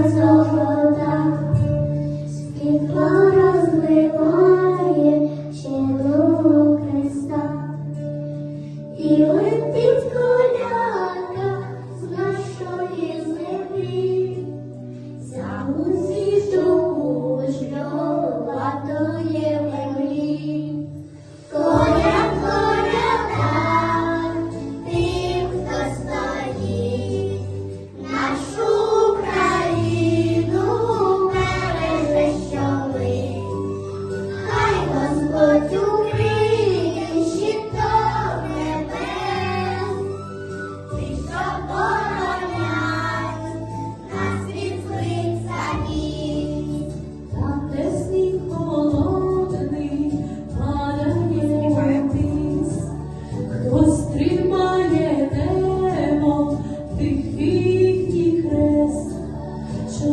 was over. 是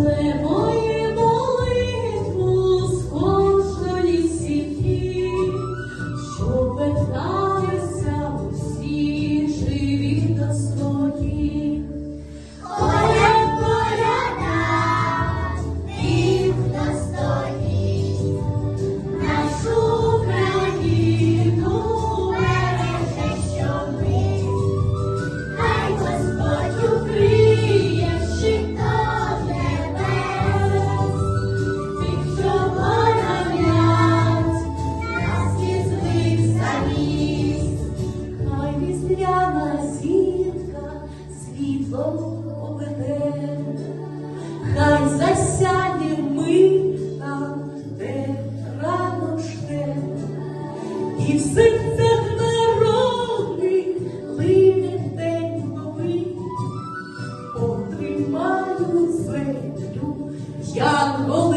不 світло поведе, хай засяє ми там, де рано жде, і в серцях народних лине день новий, потримаю землю, як коли.